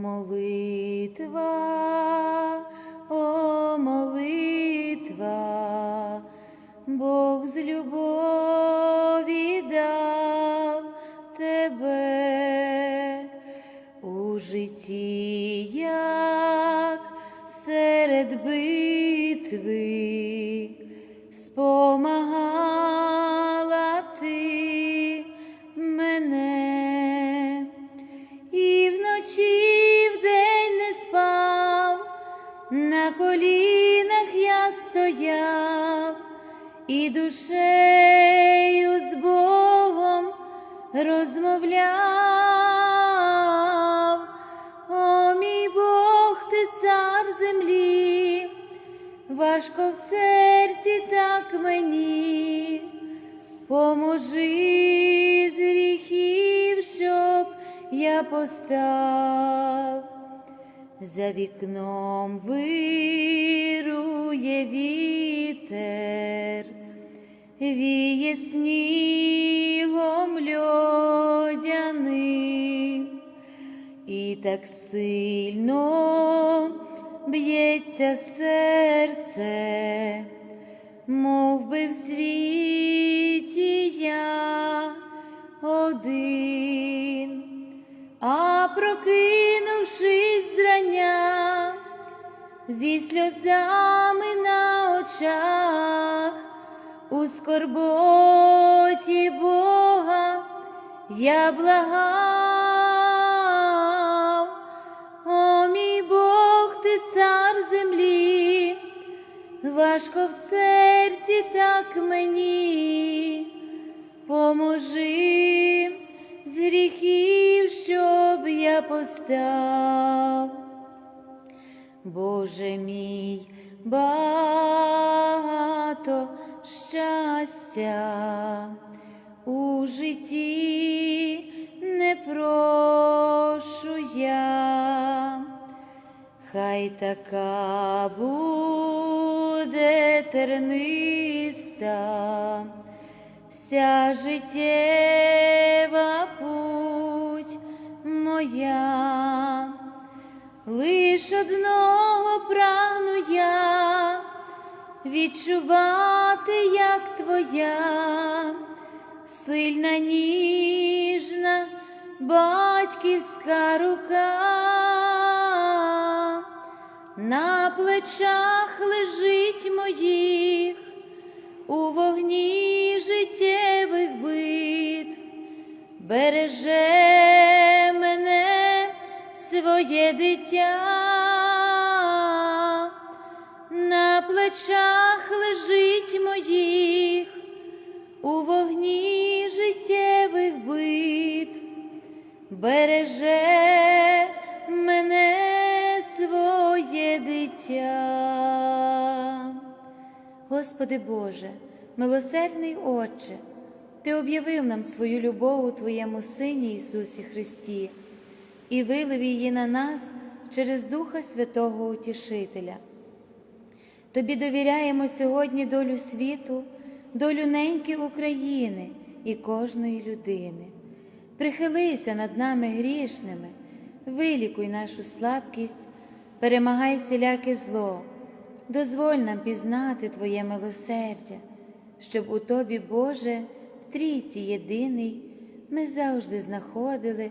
молитва, о молитва, Бог з любові дав тебе у житті, як серед битви, спомагала я і душею з Богом розмовляв. О, мій Бог, ти цар землі, важко в серці так мені, поможи з гріхів, щоб я постав. За вікном вирує вітер, віє снігом льодяним, і так сильно б'ється серце, мов би в світі я один. А прокинувшись зі сльозами на очах, у скорботі Бога я благав, о мій Бог, ти цар землі, важко в серці так мені, поможи з гріхів, щоб я постав. Боже мій, багато щастя у житті не прошу я, хай така буде терниста вся життєва путь моя, лиш одного прагну я відчувати, як твоя сильна ніжна батьківська рука. На плечах лежить моїх у вогні життєвих бит, береже своє дитя, на плечах лежить моїх у вогні життєвих бит, береже мене своє дитя. Господи Боже, милосердний Отче, Ти об'явив нам свою любов у Твоєму Сині Ісусі Христі і вилив її на нас через Духа Святого Утішителя. Тобі довіряємо сьогодні долю світу, долю неньки України і кожної людини. Прихилися над нами грішними, вилікуй нашу слабкість, перемагай всіляке зло, дозволь нам пізнати Твоє милосердя, щоб у Тобі, Боже, в трійці єдиний, ми завжди знаходили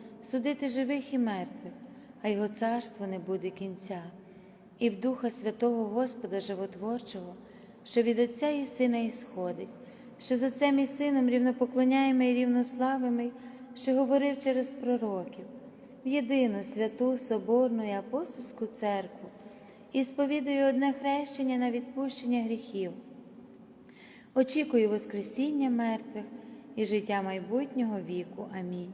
судити живих і мертвих, а його царство не буде кінця і в Духа Святого Господа Животворчого, що від Отця і Сина ісходить, що з Отцем і Сином рівнопоклоняємо і рівнославимо, що говорив через пророків, в єдину святу Соборну і апостольську церкву, і сповідую одне хрещення на відпущення гріхів. Очікую Воскресіння мертвих і життя майбутнього віку. Амінь.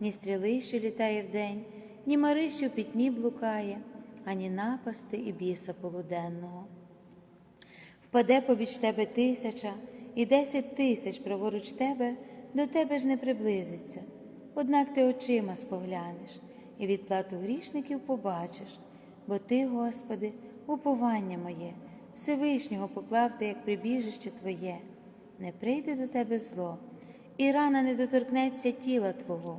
ні стріли, що літає вдень, ні мари, що в пітьмі блукає, ані напасти і біса полуденного. Впаде побіч тебе тисяча і десять тисяч праворуч тебе, до тебе ж не приблизиться, однак ти очима споглянеш і відплату грішників побачиш, бо ти, Господи, уповання моє. Всевишнього поклав ти, як прибіжище Твоє, не прийде до тебе зло, і рана не доторкнеться тіла Твого,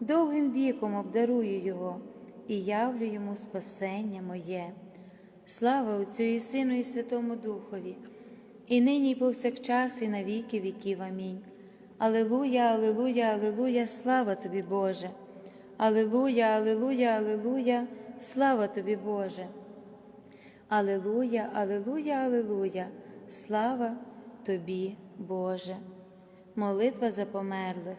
довгим віком обдарую Його, і явлю йому спасення моє. Слава Отцю і Сину, і Святому Духові, і нині, і повсякчас, і на віки віків. Амінь. Алилуя, Алилуя, Алилуя, слава тобі, Боже. Алилуя, Алилуя, Алилуя, слава тобі, Боже. Алилуя, Алилуя, Алилуя, слава тобі, Боже. Молитва за померлих.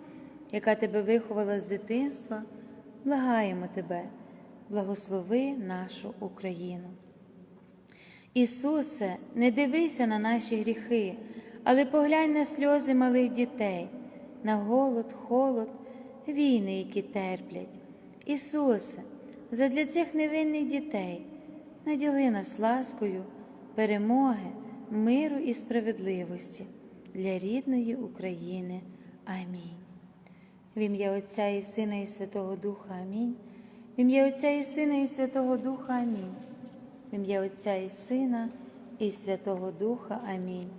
яка Тебе виховала з дитинства, благаємо Тебе, благослови нашу Україну. Ісусе, не дивися на наші гріхи, але поглянь на сльози малих дітей, на голод, холод, війни, які терплять. Ісусе, задля цих невинних дітей наділи нас ласкою, перемоги, миру і справедливості для рідної України. Амінь. В ім'я Отця і Сина, і Святого Духа Амінь. В ім'я Отця і Сина, і Святого Духа Амінь. В ім'я Отця і Сина, і Святого Духа Амінь.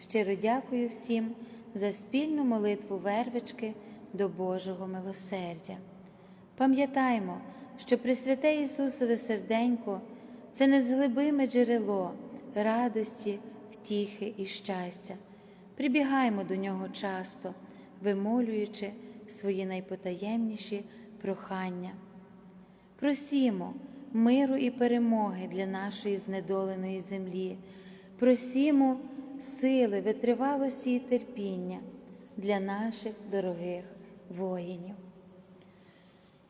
Щиро дякую всім за спільну молитву вервички до Божого милосердя. Пам'ятаймо, що Пресвяте Ісусове серденько це незглибиме джерело радості, втіхи і щастя. Прибігаймо до нього часто, вимолюючи свої найпотаємніші прохання. Просімо миру і перемоги для нашої знедоленої землі, просімо сили, витривалості і терпіння для наших дорогих воїнів.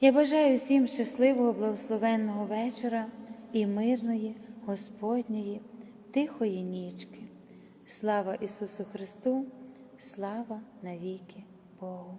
Я бажаю всім щасливого, благословенного вечора і мирної, Господньої, тихої нічки. Слава Ісусу Христу, слава навіки Богу.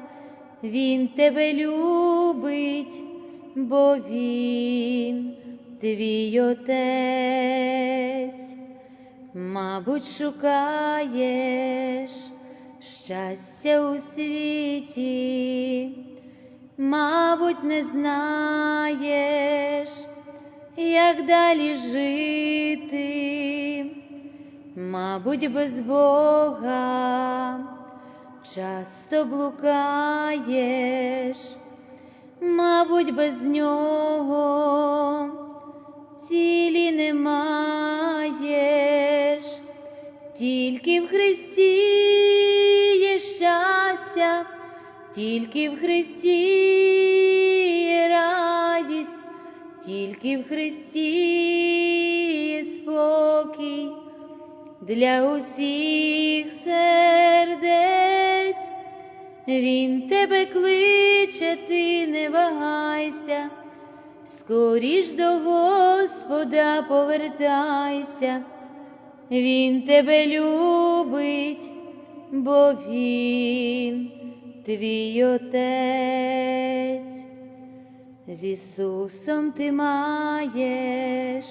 Він тебе любить, бо Він твій отець, мабуть, шукаєш щастя у світі, мабуть, не знаєш як далі жити, мабуть, без Бога часто блукаєш, мабуть, без нього цілі не маєш, тільки в Христі є щастя, тільки в Христі є радість тільки в Христі є спокій для усіх сердець, Він тебе кличе, ти не вагайся, скоріш до Господа повертайся, Він тебе любить, бо Він твій Отець. З Ісусом ти маєш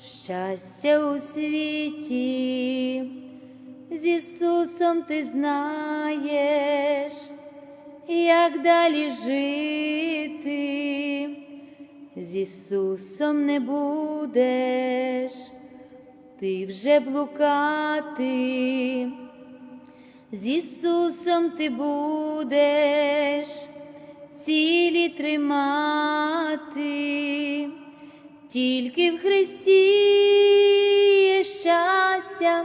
щастя у світі, з Ісусом ти знаєш, як далі жити, з Ісусом не будеш, ти вже блукати, з Ісусом ти будеш цілі тримати, тільки в Христі є щастя,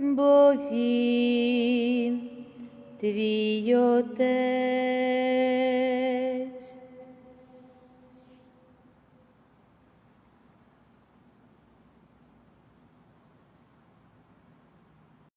бо Він твій Отець.